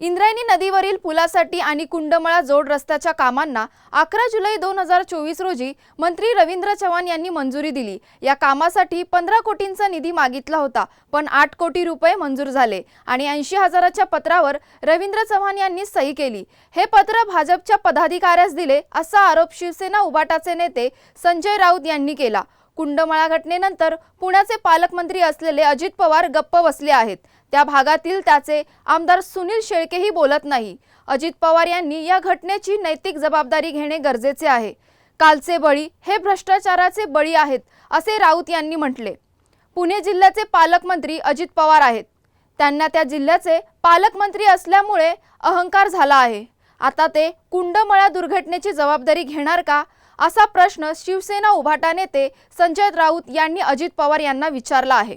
इंद्रायणी नदीवरील पुलासाठी आणि कुंडमळा जोड रस्त्याच्या कामांना अकरा जुलै दोन हजार चोवीस रोजी मंत्री रवींद्र चव्हाण यांनी मंजुरी दिली. या कामासाठी पंधरा कोटींचा निधी मागितला होता पण आठ कोटी रुपये मंजूर झाले आणि ऐंशी हजाराच्या पत्रावर रवींद्र चव्हाण यांनी सही केली. हे पत्र भाजपच्या पदाधिकाऱ्यास दिले असा आरोप शिवसेना उबाटाचे नेते संजय राऊत यांनी केला. कुंडमळा घटनेनंतर पुण्याचे पालकमंत्री असलेले अजित पवार गप्प बसले आहेत. त्या भागातील त्याचे आमदार सुनील शेळकेही बोलत नाही. अजित पवार यांनी या घटनेची नैतिक जबाबदारी घेणे गरजेचे आहे. कालचे बळी हे भ्रष्टाचाराचे बळी आहेत असे राऊत यांनी म्हटले. पुणे जिल्ह्याचे पालकमंत्री अजित पवार आहेत. त्यांना त्या जिल्ह्याचे पालकमंत्री असल्यामुळे अहंकार झाला आहे. आता ते कुंडमळा दुर्घटनेची जबाबदारी घेणार का? असा प्रश्न शिवसेना उभाटा नेते संजय राऊत यांनी अजित पवार यांना विचारला आहे.